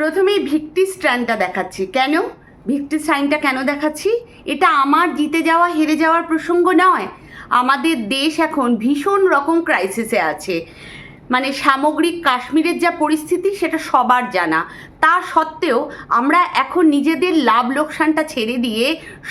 প্রথমেই ভিক্টি স্ট্র্যান্ডটা দেখাচ্ছি। কেন? ভিক্টি সাইনটা কেন দেখাচ্ছি? এটা আমার জিতে যাওয়া, হেরে যাওয়ার প্রসঙ্গ নয়। আমাদের দেশ এখন ভীষণ রকম ক্রাইসিসে আছে। মানে সামগ্রিক কাশ্মীরের যা পরিস্থিতি, সেটা সবার জানা। তা সত্ত্বেও আমরা এখন নিজেদের লাভ লোকসানটা ছেড়ে দিয়ে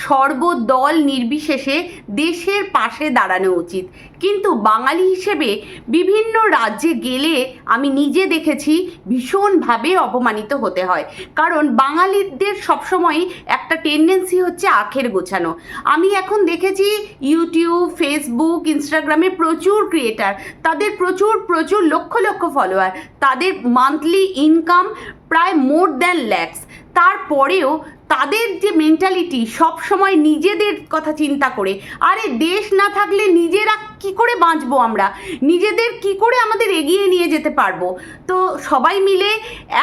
সর্বদল নির্বিশেষে দেশের পাশে দাঁড়ানো উচিত। কিন্তু বাঙালি হিসেবে বিভিন্ন রাজ্যে গেলে আমি নিজে দেখেছি ভীষণভাবে অপমানিত হতে হয়। কারণ বাঙালিদের সবসময় একটা টেন্ডেন্সি হচ্ছে আখের গোছানো। আমি এখন দেখেছি ইউটিউব ফেসবুক ইনস্টাগ্রামে প্রচুর ক্রিয়েটার তাদের প্রচুর প্রচুর লক্ষ লক্ষ ফলোয়ার তাদের মান্থলি ইনকাম প্রায় মোর দ্যান ল্যাক্স। তারপরেও তাদের যে মেন্টালিটি সব সময় নিজেদের কথা চিন্তা করে, আরে দেশ না থাকলে নিজেরা কি করে বাঁচবো আমরা? নিজেদের কি করে আমাদের এগিয়ে নিয়ে যেতে পারব? তো সবাই মিলে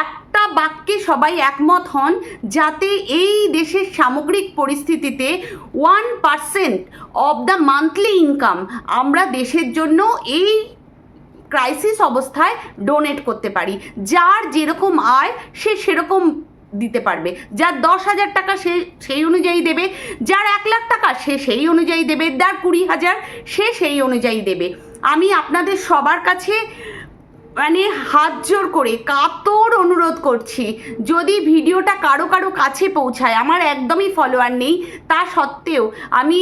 একটা বাক্যে সবাই একমত হন যাতে এই দেশের সামগ্রিক পরিস্থিতিতে one percent of the monthly income আমরা দেশের জন্য এই ক্রাইসিস অবস্থায় ডোনেট করতে পারি। যার যেরকম আয়, সে সেরকম দিতে পারবে। যার দশ হাজার টাকা সে সেই অনুযায়ী দেবে, যার এক লাখ টাকা সে সেই অনুযায়ী দেবে, যার কুড়ি হাজার সে সেই অনুযায়ী দেবে। আমি আপনাদের সবার কাছে মানে হাত জোর করে কাতর অনুরোধ করছি, যদি ভিডিওটা কারও কারও কাছে পৌঁছায়, আমার একদমই ফলোয়ার নেই। তা সত্ত্বেও আমি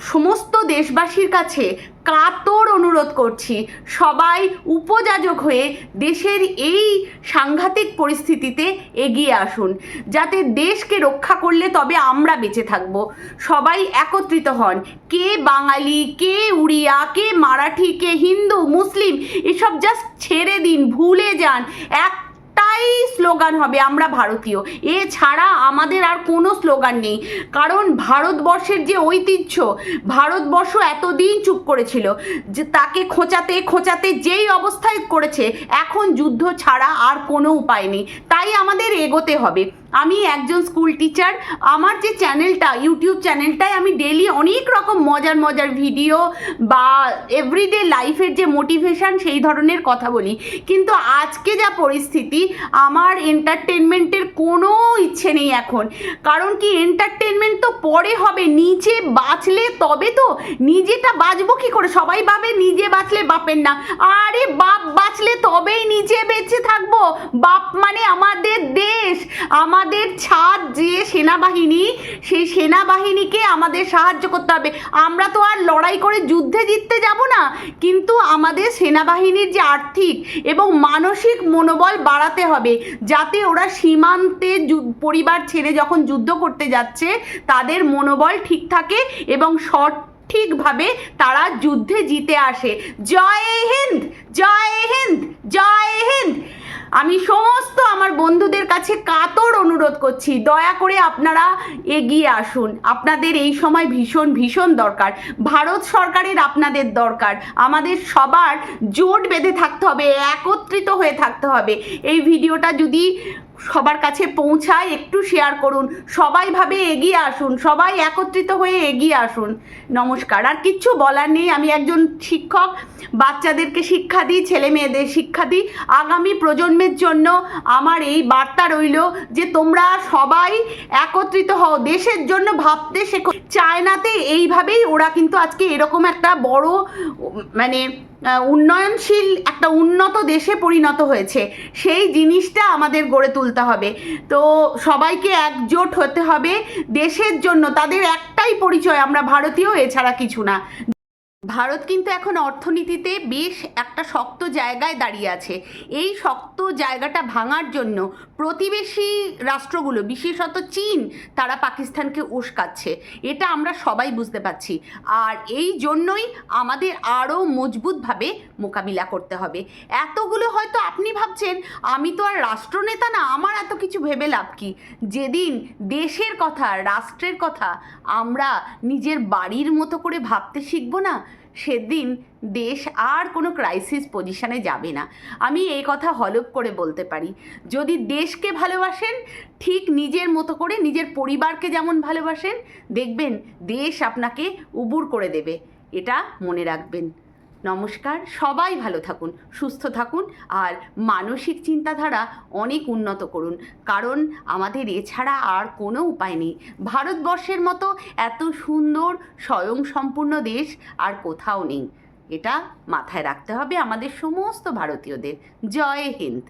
সমস্ত দেশবাসীর কাছে কাতর অনুরোধ করছি। সবাই উপযাজক হয়ে দেশের এই সাংঘাতিক পরিস্থিতিতে এগিয়ে আসুন। যাতে দেশকে রক্ষা করলে তবে আমরা বেঁচে থাকব। সবাই একত্রিত হন। কে বাঙালি, কে উড়িয়া, কে মারাঠি, কে হিন্দু, মুসলিম, এসব জাস্ট ছেড়ে দিন, ভুলে যান। এক একটাই স্লোগান হবে আমরা ভারতীয়। এছাড়া আমাদের আর কোনো স্লোগান নেই। কারণ ভারতবর্ষের যে ঐতিহ্য, ভারতবর্ষ এতদিন চুপ করেছিল যে তাকে খোঁচাতে খোঁচাতে যেই অবস্থায় করেছে, এখন যুদ্ধ ছাড়া আর কোনো উপায় নেই। তাই আমাদের এগোতে হবে। আমি একজন স্কুল টিচার আমার যে চ্যানেলটা ইউটিউব চ্যানেলটায় আমি ডেলি অনেক রকম মজার মজার ভিডিও বা এভরিডে লাইফের যে মোটিভেশন সেই ধরনের কথা বলি। কিন্তু আজকে যা পরিস্থিতি, আমার এন্টারটেনমেন্টের কোনো ইচ্ছে নেই এখন। কারণ কি এন্টারটেনমেন্ট তো পরে হবে নিচে বাঁচলে তবে তো নিজেটা বাঁচবো কি করে? সবাই ভাবে নিজে বাঁচলে বাপের না। আরে বাপ বাঁচলে তবেই নিচে বেঁচে থাকব। বাপ মানে আমাদের দেশ। আমাদের ছাদ যে সেনাবাহিনী, সেই সেনাবাহিনীকে আমাদের সাহায্য করতে হবে। আমরা তো আর লড়াই করে যুদ্ধে জিততে যাব না, কিন্তু আমাদের সেনাবাহিনীর যে আর্থিক এবং মানসিক মনোবল বাড়াতে হবে, যাতে ওরা সীমান্তে পরিবার ছেড়ে যখন যুদ্ধ করতে যাচ্ছে, তাদের মনোবল ঠিক থাকে এবং সঠিকভাবে তারা যুদ্ধে জিতে আসে। জয় হিন্দ! জয় হিন্দ! জয় হিন্দ! আমি সমস্ত আমার বন্ধুদের কাছে কাতর অনুরোধ করছি, দয়া করে আপনারা এগিয়ে আসুন। আপনাদের এই সময় ভীষণ ভীষণ দরকার। ভারত সরকারের আপনাদের দরকার। আমাদের সবার জোট বেঁধে থাকতে হবে, একত্রিত হয়ে থাকতে হবে। এই ভিডিওটা যদি সবার কাছে পৌঁছায়, একটু শেয়ার করুন। সবাই ভাবে এগিয়ে আসুন, সবাই একত্রিত হয়ে এগিয়ে আসুন। নমস্কার, আর কিচ্ছু বলার নেই, আমি একজন শিক্ষক, বাচ্চাদেরকে শিক্ষা দিই, ছেলে মেয়েদের শিক্ষা দিই। আগামী প্রজন্মের জন্য আমার এই বার্তা রইল যে তোমরা সবাই একত্রিত হও, দেশের জন্য ভাবতে শেখো। চায়নাতে এইভাবেই ওরা কিন্তু আজকে এরকম একটা বড় মানে উন্নয়নশীল একটা উন্নত দেশে পরিণত হয়েছে, সেই জিনিসটা আমাদের গড়ে তুলতে হবে। তো সবাইকে একজোট হতে হবে দেশের জন্য, তাদের একটাই পরিচয়, আমরা ভারতীয়, এছাড়া কিছু না। ভারত কিন্তু এখন অর্থনীতিতে বেশ একটা শক্ত জায়গায় দাঁড়িয়ে আছে। এই শক্ত জায়গাটা ভাঙার জন্য প্রতিবেশী রাষ্ট্রগুলো, বিশেষত চীন, তারা পাকিস্তানকে উস্কাচ্ছে। এটা আমরা সবাই বুঝতে পারছি। আর এই জন্যই আমাদের আরও মজবুতভাবে মোকাবিলা করতে হবে। এতগুলো হয়তো আপনি ভাবছেন, আমি তো আর রাষ্ট্রনেতা না, আমার এত কিছু ভেবে লাভ কি? যেদিন দেশের কথা, রাষ্ট্রের কথা আমরা নিজের বাড়ির মতো করে ভাবতে শিখব না সেদিন দেশ আর কোনো ক্রাইসিস পজিশনে যাবে না। আমি এই কথা হলপ করে বলতে পারি। যদি দেশকে ভালোবাসেন, ঠিক নিজের মতো করে নিজের পরিবারকে যেমন ভালোবাসেন, দেখবেন দেশ আপনাকে উবুর করে দেবে। এটা মনে রাখবেন। নমস্কার, সবাই ভালো থাকুন, সুস্থ থাকুন আর মানসিক চিন্তাধারা অনেক উন্নত করুন। কারণ আমাদের এছাড়া আর কোনো উপায় নেই। ভারতবর্ষের মতো এত সুন্দর, স্বয়ংসম্পূর্ণ দেশ আর কোথাও নেই। এটা মাথায় রাখতে হবে আমাদের সমস্ত ভারতীয়দের। জয় হিন্দ!